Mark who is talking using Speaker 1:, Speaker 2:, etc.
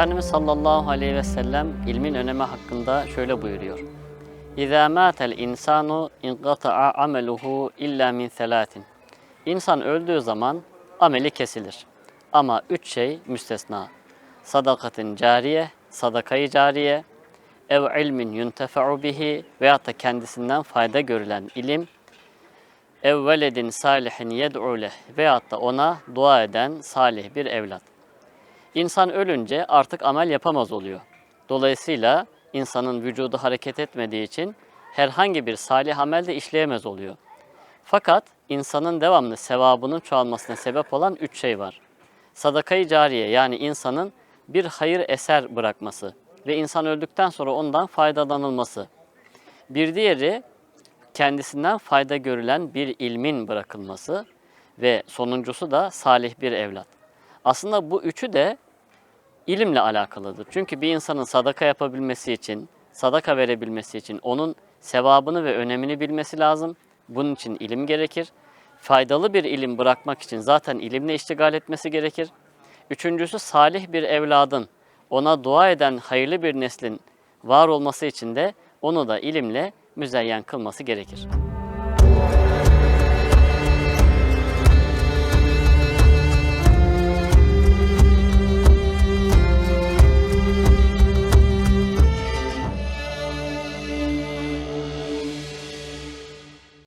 Speaker 1: Efendimiz sallallahu aleyhi ve sellem ilmin önemi hakkında şöyle buyuruyor. İzâ mâtel insanu inqata'a ameluhu illa min selâtin. İnsan öldüğü zaman ameli kesilir. Ama üç şey müstesna. Sadakatin cariye, sadakayı cariye, ev ilmin yuntefa'u bihi veyahut da kendisinden fayda görülen ilim, ev veledin salihin yed'u leh veyahut da ona dua eden salih bir evlat. İnsan ölünce artık amel yapamaz oluyor. Dolayısıyla insanın vücudu hareket etmediği için herhangi bir salih amel de işleyemez oluyor. Fakat insanın devamlı sevabının çoğalmasına sebep olan üç şey var. Sadakayı cariye yani insanın bir hayır eser bırakması ve insan öldükten sonra ondan faydalanılması. Bir diğeri kendisinden fayda görülen bir ilmin bırakılması ve sonuncusu da salih bir evlat. Aslında bu üçü de ilimle alakalıdır. Çünkü bir insanın sadaka yapabilmesi için, sadaka verebilmesi için onun sevabını ve önemini bilmesi lazım. Bunun için ilim gerekir. Faydalı bir ilim bırakmak için zaten ilimle iştigal etmesi gerekir. Üçüncüsü salih bir evladın, ona dua eden hayırlı bir neslin var olması için de onu da ilimle müzeyyen kılması gerekir.